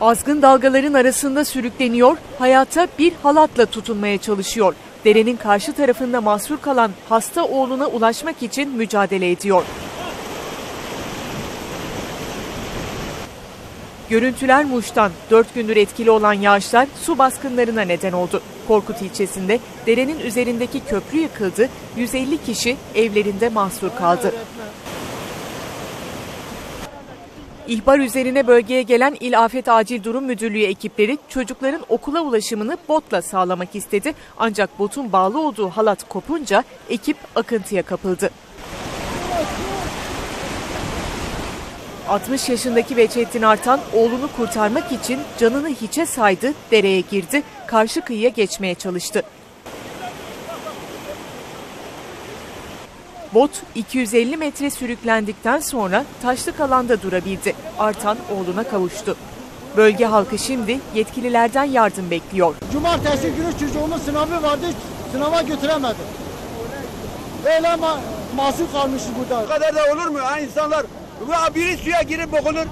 Azgın dalgaların arasında sürükleniyor, hayata bir halatla tutunmaya çalışıyor. Derenin karşı tarafında mahsur kalan hasta oğluna ulaşmak için mücadele ediyor. Görüntüler Muş'tan 4 gündür etkili olan yağışlar su baskınlarına neden oldu. Korkut ilçesinde derenin üzerindeki köprü yıkıldı, 150 kişi evlerinde mahsur kaldı. İhbar üzerine bölgeye gelen İl Afet Acil Durum Müdürlüğü ekipleri çocukların okula ulaşımını botla sağlamak istedi. Ancak botun bağlı olduğu halat kopunca ekip akıntıya kapıldı. 60 yaşındaki Veçettin Artan oğlunu kurtarmak için canını hiçe saydı, dereye girdi, karşı kıyıya geçmeye çalıştı. Bot 250 metre sürüklendikten sonra taşlık alanda durabildi. Artan oğluna kavuştu. Bölge halkı şimdi yetkililerden yardım bekliyor. Cumartesi günü çocuğumun sınavı vardı, sınava götüremedim. Böyle ma mahsur kalmışız burada. Bu kadar da olur mu? Ha insanlar biri suya girip boğulur.